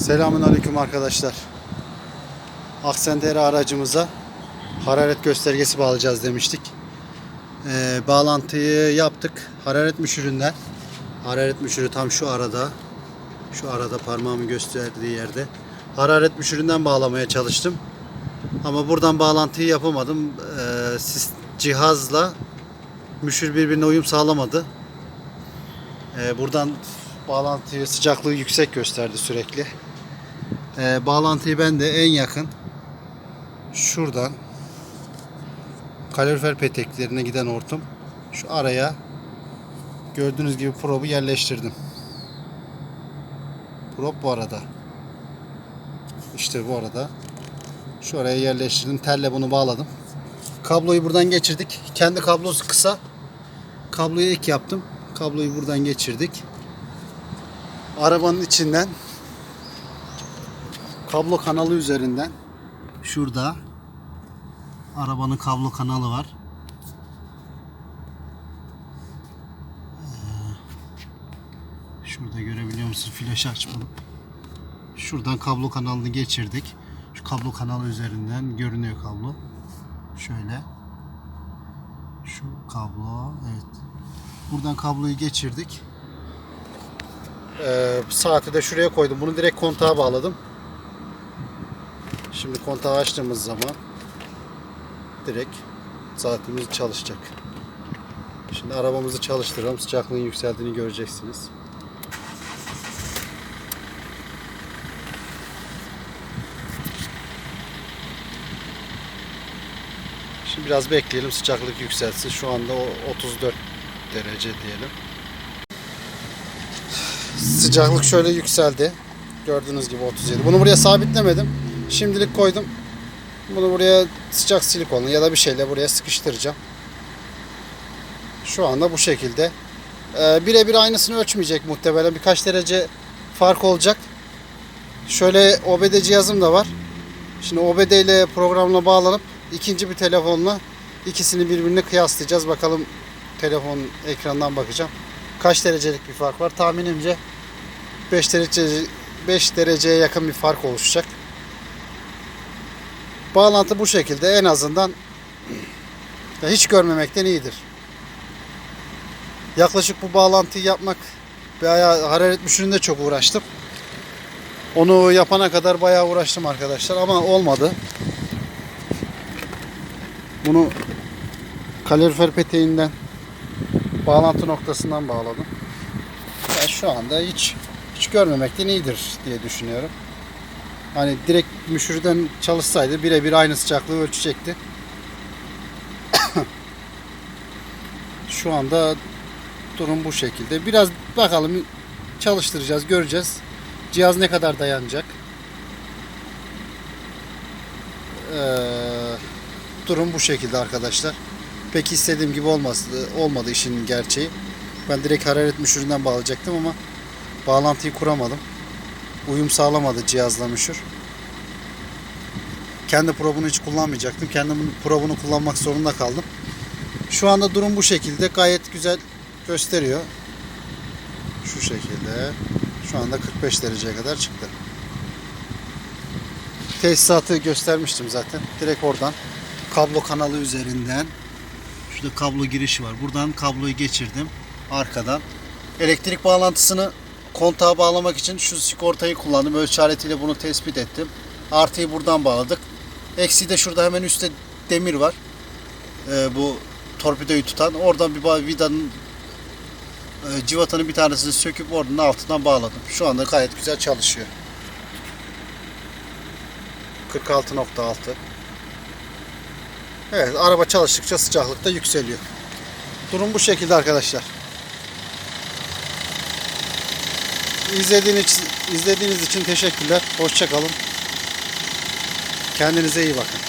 Selamun Aleyküm arkadaşlar. Aksendere aracımıza hararet göstergesi bağlayacağız demiştik. Ee, bağlantıyı yaptık. Hararet müşüründen. Hararet müşürü tam şu arada. Şu arada parmağımı gösterdiği yerde. Hararet müşüründen bağlamaya çalıştım. Ama buradan bağlantıyı yapamadım. Ee, cihazla müşür birbirine uyum sağlamadı. Ee, buradan bağlantıyı sıcaklığı yüksek gösterdi sürekli. Ee, bağlantıyı ben de en yakın şuradan kalorifer peteklerine giden hortum şu araya gördüğünüz gibi probu yerleştirdim. Prop bu arada. İşte bu arada. Şu araya yerleştirdim. Telle bunu bağladım. Kabloyu buradan geçirdik. Kendi kablosu kısa. Kabloyu ek yaptım. Kabloyu buradan geçirdik. Arabanın içinden kablo kanalı üzerinden şurada arabanın kablo kanalı var. Ee, Şurada görebiliyor musun? Flaşı açmadım. Şuradan kablo kanalını geçirdik. Şu kablo kanalı üzerinden görünüyor kablo. Şöyle. Şu kablo. Evet. Buradan kabloyu geçirdik. Ee, saati de şuraya koydum. Bunu direkt kontağa bağladım. Şimdi kontağı açtığımız zaman direkt saatimiz çalışacak. Şimdi arabamızı çalıştıralım. Sıcaklığın yükseldiğini göreceksiniz. Şimdi biraz bekleyelim sıcaklık yükselsin. Şu anda o 34 derece diyelim. Sıcaklık şöyle yükseldi. Gördüğünüz gibi 37. Bunu buraya sabitlemedim. Şimdilik koydum. Bunu buraya sıcak silikonla ya da bir şeyle buraya sıkıştıracağım. Şu anda bu şekilde. Ee, birebir aynısını ölçmeyecek muhtemelen. Birkaç derece fark olacak. Şöyle OBD cihazım da var. Şimdi OBD ile programla bağlanıp ikinci bir telefonla ikisini birbirine kıyaslayacağız. Bakalım telefon ekrandan bakacağım. Kaç derecelik bir fark var? Tahminimce 5 derece 5 dereceye yakın bir fark oluşacak. Bağlantı bu şekilde en azından hiç görmemekten iyidir. Yaklaşık bu bağlantıyı yapmak bayağı hararet müşüründe çok uğraştım. Onu yapana kadar bayağı uğraştım arkadaşlar ama olmadı. Bunu kalorifer peteğinden bağlantı noktasından bağladım. Ben şu anda hiç hiç görmemekten iyidir diye düşünüyorum. Hani direkt müşürden çalışsaydı birebir aynı sıcaklığı ölçecekti. Şu anda durum bu şekilde. Biraz bakalım çalıştıracağız, göreceğiz. Cihaz ne kadar dayanacak. Ee, durum bu şekilde arkadaşlar. Pek istediğim gibi olmadı, olmadı işin gerçeği. Ben direkt hararet müşüründen bağlayacaktım ama bağlantıyı kuramadım. Uyum sağlamadı cihazla müşür. Kendi probunu hiç kullanmayacaktım. Kendimin probunu kullanmak zorunda kaldım. Şu anda durum bu şekilde. Gayet güzel gösteriyor. Şu şekilde. Şu anda 45 dereceye kadar çıktı. Tesisatı göstermiştim zaten. Direkt oradan kablo kanalı üzerinden şurada kablo girişi var. Buradan kabloyu geçirdim arkadan. Elektrik bağlantısını kontağa bağlamak için şu sigortayı kullandım. Ölçü aletiyle bunu tespit ettim. Artıyı buradan bağladık. Eksiği de şurada hemen üstte demir var. Ee, bu torpidoyu tutan. Oradan bir vidanın e, civatanın bir tanesini söküp oradan altından bağladım. Şu anda gayet güzel çalışıyor. 46.6 Evet araba çalıştıkça sıcaklık da yükseliyor. Durum bu şekilde arkadaşlar. İzlediğiniz, izlediğiniz için teşekkürler. Hoşçakalın. Kendinize iyi bakın.